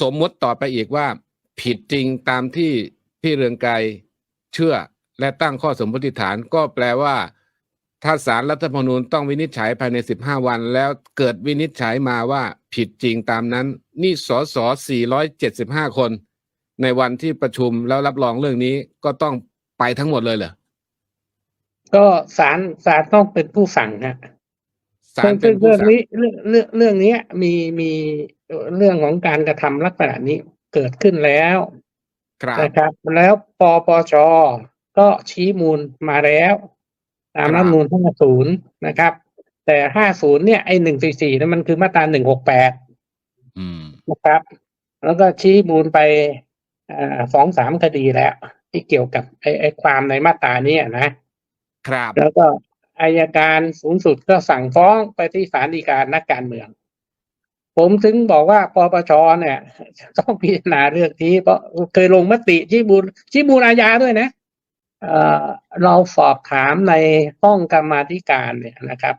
สมมติต่อไปอีกว่า ผิดจริงตามที่พี่เรืองไกรเชื่อและตั้งข้อสมมติฐาน ก็แปลว่า ถ้าสารรัฐธรรมนูญต้องวินิจฉัยภายใน 15 วัน แล้วเกิดวินิจฉัยมาว่าผิดจริงตามนั้น นี่สส475 คน ในวันที่ประชุมแล้วรับรองเรื่องนี้ก็ต้องไปทั้งหมดเลยเหรอก็ศาลศาลต้องเป็นผู้สั่งฮะ ศาลเป็ซึ่นงผู้เรื่องสั่งนี้เรื่องเรื่องเรื่องเนี้ยมีมีเรื่องของการกระทำลักษณะนี้เกิดขึ้นแล้วครับนะครับ แล้วปปชก็ชี้มูลมาแล้ว ตามครับรัฐธรรมนูล50นะครับ แต่ 50เนี่ยไอ้144นั้นมันคือมาตรา168อืม นะครับ แล้วก็ชี้มูลไปสองสามคดีแล้ว ที่เกี่ยวกับไอ้ไอ้ความในมาตราเนี้นะ ครับ แล้วก็ อายการสูงสุดก็สั่งฟ้องไปที่ศาลฎีกานักการเมือง ผมถึงบอกว่าปปชเนี่ย ต้องพิจารณาเรื่องนี้เพราะเคยลงมติชี้มูลชี้มูลอาญาด้วยนะเเราสอบถามในห้องกรรมาธิการเนี่ยนะครับ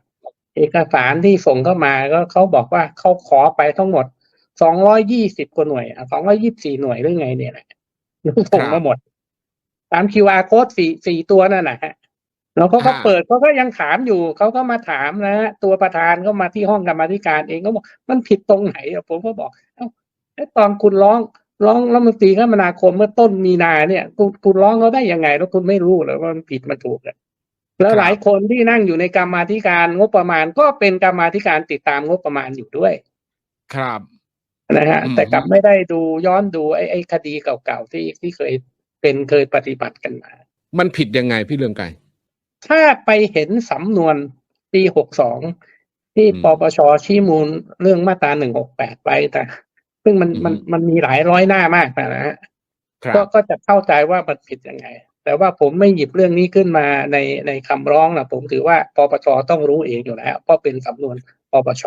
เอกสารที่ส่งเข้ามาก็เขาบอกว่าเขาขอไปทั้งหมดสองร้อยยี่สิบกว่าหน่วยสองร้อยี่บสี่หน่วยหรือไงเนี่ยแหละส่งมาหมด ตาม QR code สี่สี่ตัวนั่นแหละฮะ แล้วเขาก็ฮะเปิดเขาก็ยังถามอยู่เขาก็มาถามนะฮะตัวประธานก็มาที่ห้องกรรมาธิการเองก็บอกมันผิดตรงไหนอะผมก็บอกเอ้าไอ้ตอนคุณร้องร้องรัฐมนตรีคมนาคมเมื่อต้นมีนาเนี่ย คุณคุณร้องเขาได้ยังไง แล้วคุณไม่รู้เหรอว่ามันผิดมันถูกอะแล้วหลายคนที่นั่งอยู่ในกรรมาธิการงบประมาณก็เป็นกรรมาธิการติดตามงบประมาณอยู่ด้วย ครับนะฮะอืมแต่กลับไม่ได้ดูย้อนดูไอ้ไอ้คดีเก่าๆที่ที่เคยเป็นเคยปฏิบัติกันมา มันผิดยังไงพี่เรืองไกร ถ้าไปเห็นสำนวนปีหกสองที่อืมปปชชี้มูลเรื่องมาตราหนึ่งหกแปดไปแต่ ซึ่งมันอืมมันมันมีหลายร้อยหน้ามากนะฮะครัก็บก็จะเข้าใจว่ามันผิดยังไง แต่ว่าผมไม่หยิบเรื่องนี้ขึ้นมาในในคำร้องนะผมถือว่าปปชต้องรู้เองอยู่แล้วเพราะเป็นสำนวนปปช